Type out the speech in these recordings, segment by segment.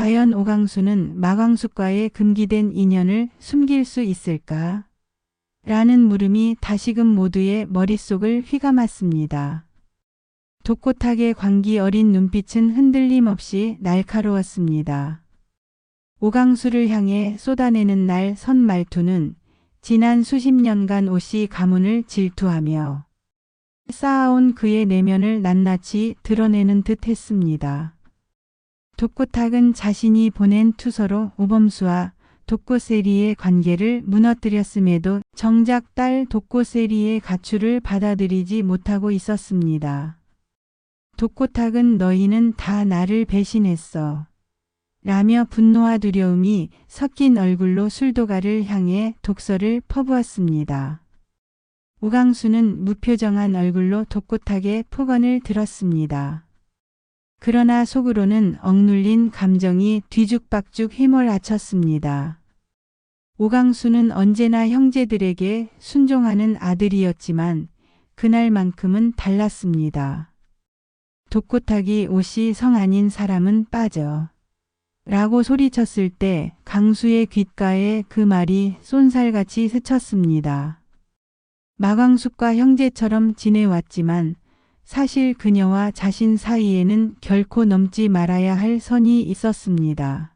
과연 오강수는 마광숙과의 금기된 인연을 숨길 수 있을까? 라는 물음이 다시금 모두의 머릿속을 휘감았습니다. 독고탁의 광기 어린 눈빛은 흔들림 없이 날카로웠습니다. 오강수를 향해 쏟아내는 날 선 말투는 지난 수십 년간 옷이 가문을 질투하며 쌓아온 그의 내면을 낱낱이 드러내는 듯 했습니다. 독고탁은 자신이 보낸 투서로 오범수와 독고세리의 관계를 무너뜨렸음에도 정작 딸 독고세리의 가출을 받아들이지 못하고 있었습니다. 독고탁은 너희는 다 나를 배신했어. 라며 분노와 두려움이 섞인 얼굴로 술도가를 향해 독서를 퍼부었습니다. 우강수는 무표정한 얼굴로 독고탁의 폭언을 들었습니다. 그러나 속으로는 억눌린 감정이 뒤죽박죽 휘몰아쳤습니다. 오강수는 언제나 형제들에게 순종하는 아들이었지만 그날만큼은 달랐습니다. 독고탁이 옷이 성 아닌 사람은 빠져. 라고 소리쳤을 때 강수의 귓가에 그 말이 쏜살같이 스쳤습니다. 마광숙과 형제처럼 지내왔지만 사실 그녀와 자신 사이에는 결코 넘지 말아야 할 선이 있었습니다.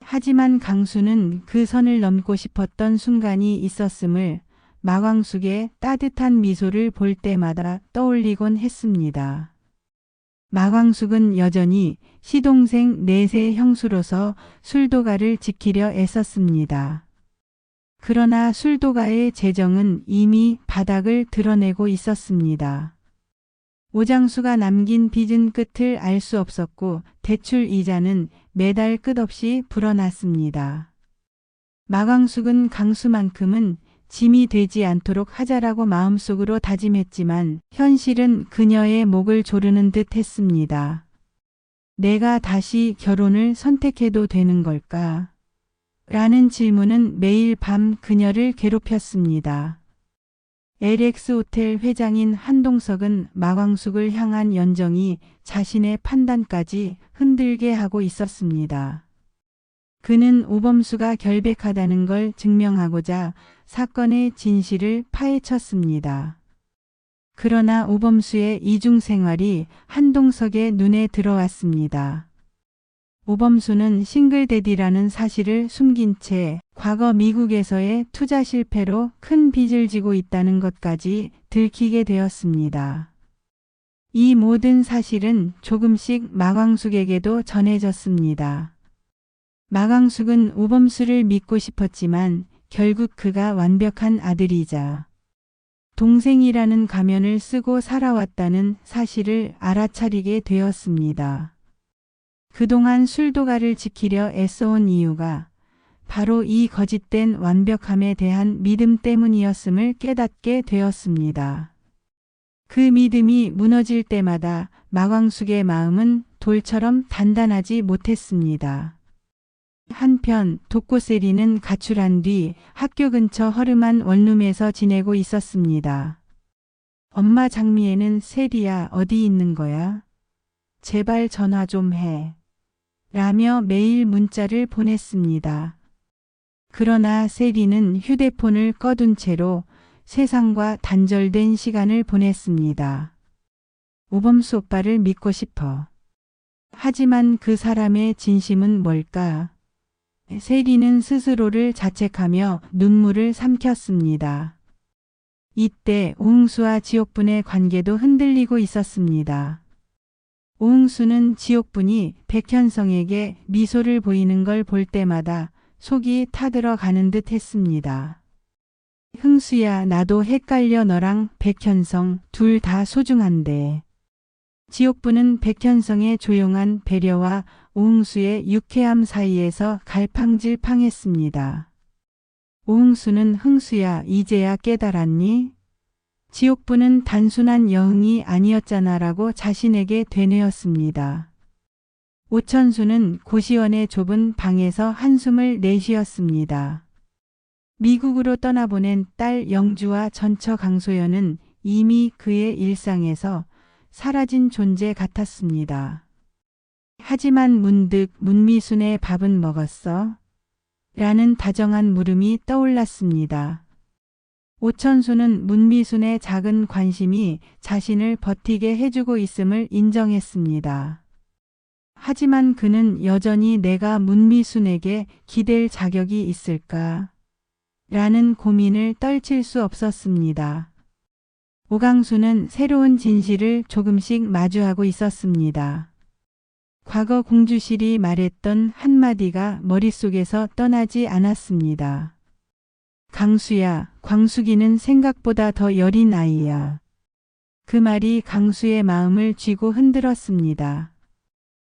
하지만 강수는 그 선을 넘고 싶었던 순간이 있었음을 마광숙의 따뜻한 미소를 볼 때마다 떠올리곤 했습니다. 마광숙은 여전히 시동생 넷의 형수로서 술도가를 지키려 애썼습니다. 그러나 술도가의 재정은 이미 바닥을 드러내고 있었습니다. 오장수가 남긴 빚은 끝을 알 수 없었고 대출 이자는 매달 끝없이 불어났습니다. 마광숙은 강수만큼은 짐이 되지 않도록 하자라고 마음속으로 다짐했지만 현실은 그녀의 목을 조르는 듯 했습니다. 내가 다시 결혼을 선택해도 되는 걸까? 라는 질문은 매일 밤 그녀를 괴롭혔습니다. LX 호텔 회장인 한동석은 마광숙을 향한 연정이 자신의 판단까지 흔들게 하고 있었습니다. 그는 오범수가 결백하다는 걸 증명하고자 사건의 진실을 파헤쳤습니다. 그러나 오범수의 이중 생활이 한동석의 눈에 들어왔습니다. 오범수는 싱글데디라는 사실을 숨긴 채 과거 미국에서의 투자 실패로 큰 빚을 지고 있다는 것까지 들키게 되었습니다. 이 모든 사실은 조금씩 마광숙에게도 전해졌습니다. 마광숙은 오범수를 믿고 싶었지만 결국 그가 완벽한 아들이자 동생이라는 가면을 쓰고 살아왔다는 사실을 알아차리게 되었습니다. 그동안 술도가를 지키려 애써온 이유가 바로 이 거짓된 완벽함에 대한 믿음 때문이었음을 깨닫게 되었습니다. 그 믿음이 무너질 때마다 마광숙의 마음은 돌처럼 단단하지 못했습니다. 한편 독고세리는 가출한 뒤 학교 근처 허름한 원룸에서 지내고 있었습니다. 엄마 장미애는 세리야 어디 있는 거야? 제발 전화 좀 해. 라며 매일 문자를 보냈습니다. 그러나 세리는 휴대폰을 꺼둔 채로 세상과 단절된 시간을 보냈습니다. 오범수 오빠를 믿고 싶어. 하지만 그 사람의 진심은 뭘까? 세리는 스스로를 자책하며 눈물을 삼켰습니다. 이때 오흥수와 지옥분의 관계도 흔들리고 있었습니다. 오흥수는 지옥분이 백현성에게 미소를 보이는 걸 볼 때마다 속이 타들어 가는 듯 했습니다. 흥수야 나도 헷갈려 너랑 백현성 둘 다 소중한데. 지옥부는 백현성의 조용한 배려와 오흥수의 유쾌함 사이에서 갈팡질팡했습니다. 오흥수는 흥수야 이제야 깨달았니? 지옥부는 단순한 여흥이 아니었잖아라고 자신에게 되뇌었습니다. 오천수는 고시원의 좁은 방에서 한숨을 내쉬었습니다. 미국으로 떠나보낸 딸 영주와 전처 강소연은 이미 그의 일상에서 사라진 존재 같았습니다. 하지만 문득 문미순의 밥은 먹었어? 라는 다정한 물음이 떠올랐습니다. 오천수는 문미순의 작은 관심이 자신을 버티게 해주고 있음을 인정했습니다. 하지만 그는 여전히 내가 문미순에게 기댈 자격이 있을까? 라는 고민을 떨칠 수 없었습니다. 오강수는 새로운 진실을 조금씩 마주하고 있었습니다. 과거 공주실이 말했던 한마디가 머릿속에서 떠나지 않았습니다. 강수야, 광숙이는 생각보다 더 여린 아이야. 그 말이 강수의 마음을 쥐고 흔들었습니다.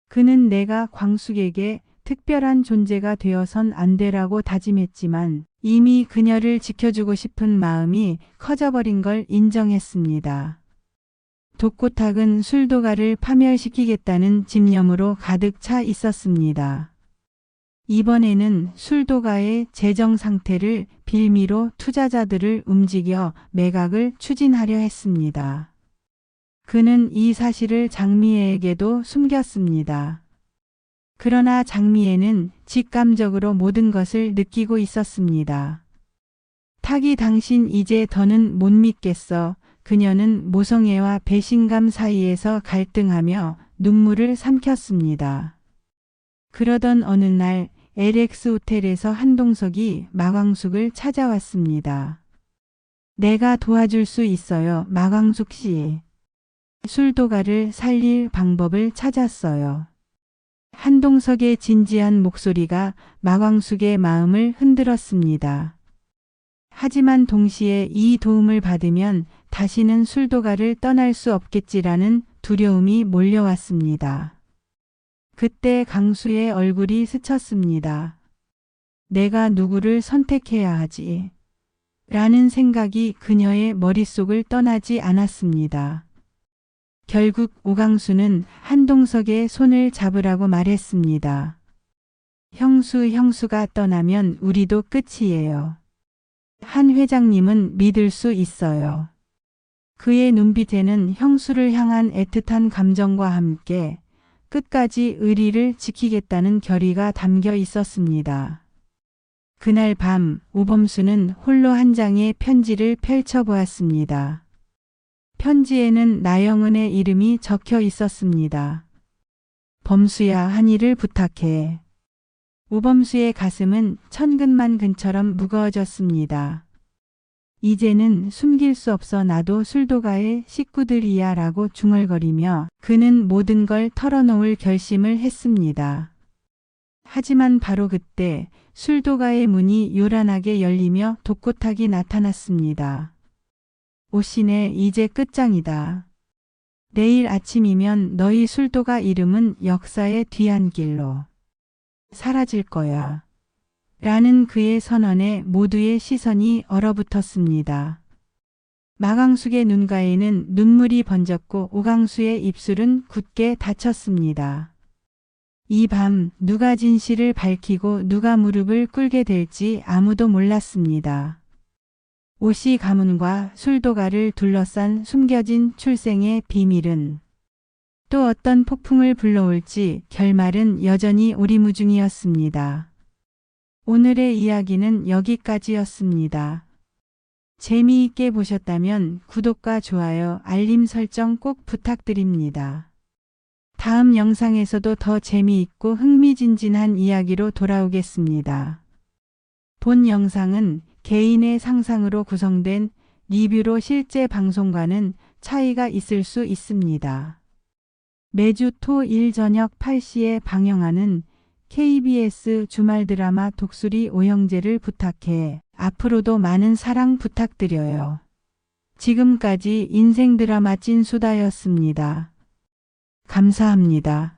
그는 내가 광숙에게 특별한 존재가 되어선 안 되라고 다짐했지만 이미 그녀를 지켜주고 싶은 마음이 커져버린 걸 인정했습니다. 독고탁은 술도가를 파멸시키겠다는 집념으로 가득 차 있었습니다. 이번에는 술도가의 재정 상태를 빌미로 투자자들을 움직여 매각을 추진하려 했습니다. 그는 이 사실을 장미애에게도 숨겼습니다. 그러나 장미애는 직감적으로 모든 것을 느끼고 있었습니다. 탁이 당신 이제 더는 못 믿겠어. 그녀는 모성애와 배신감 사이에서 갈등하며 눈물을 삼켰습니다. 그러던 어느 날 LX 호텔에서 한동석이 마광숙을 찾아왔습니다. 내가 도와줄 수 있어요, 마광숙 씨. 술도가를 살릴 방법을 찾았어요. 한동석의 진지한 목소리가 마광숙의 마음을 흔들었습니다. 하지만 동시에 이 도움을 받으면 다시는 술도가를 떠날 수 없겠지라는 두려움이 몰려왔습니다. 그때 강수의 얼굴이 스쳤습니다. 내가 누구를 선택해야 하지? 라는 생각이 그녀의 머릿속을 떠나지 않았습니다. 결국 오강수는 한동석의 손을 잡으라고 말했습니다. 형수 형수가 떠나면 우리도 끝이에요. 한 회장님은 믿을 수 있어요. 그의 눈빛에는 형수를 향한 애틋한 감정과 함께 끝까지 의리를 지키겠다는 결의가 담겨 있었습니다. 그날 밤 오범수는 홀로 한 장의 편지를 펼쳐보았습니다. 편지에는 나영은의 이름이 적혀 있었습니다. 범수야 한 일을 부탁해. 오범수의 가슴은 천근만근처럼 무거워졌습니다. 이제는 숨길 수 없어 나도 술도가의 식구들이야 라고 중얼거리며 그는 모든 걸 털어놓을 결심을 했습니다. 하지만 바로 그때 술도가의 문이 요란하게 열리며 독고탁이 나타났습니다. 오시네 이제 끝장이다. 내일 아침이면 너희 술도가 이름은 역사의 뒤안길로 사라질 거야. 라는 그의 선언에 모두의 시선이 얼어붙었습니다. 마강숙의 눈가에는 눈물이 번졌고 오강수의 입술은 굳게 닫혔습니다. 이 밤 누가 진실을 밝히고 누가 무릎을 꿇게 될지 아무도 몰랐습니다. 오시 가문과 술도가를 둘러싼 숨겨진 출생의 비밀은 또 어떤 폭풍을 불러올지 결말은 여전히 오리무중이었습니다. 오늘의 이야기는 여기까지였습니다. 재미있게 보셨다면 구독과 좋아요, 알림 설정 꼭 부탁드립니다. 다음 영상에서도 더 재미있고 흥미진진한 이야기로 돌아오겠습니다. 본 영상은 개인의 상상으로 구성된 리뷰로 실제 방송과는 차이가 있을 수 있습니다. 매주 토 일 저녁 8시에 방영하는 KBS 주말 드라마 독수리 오형제를 부탁해 앞으로도 많은 사랑 부탁드려요. 지금까지 인생 드라마 찐수다였습니다. 감사합니다.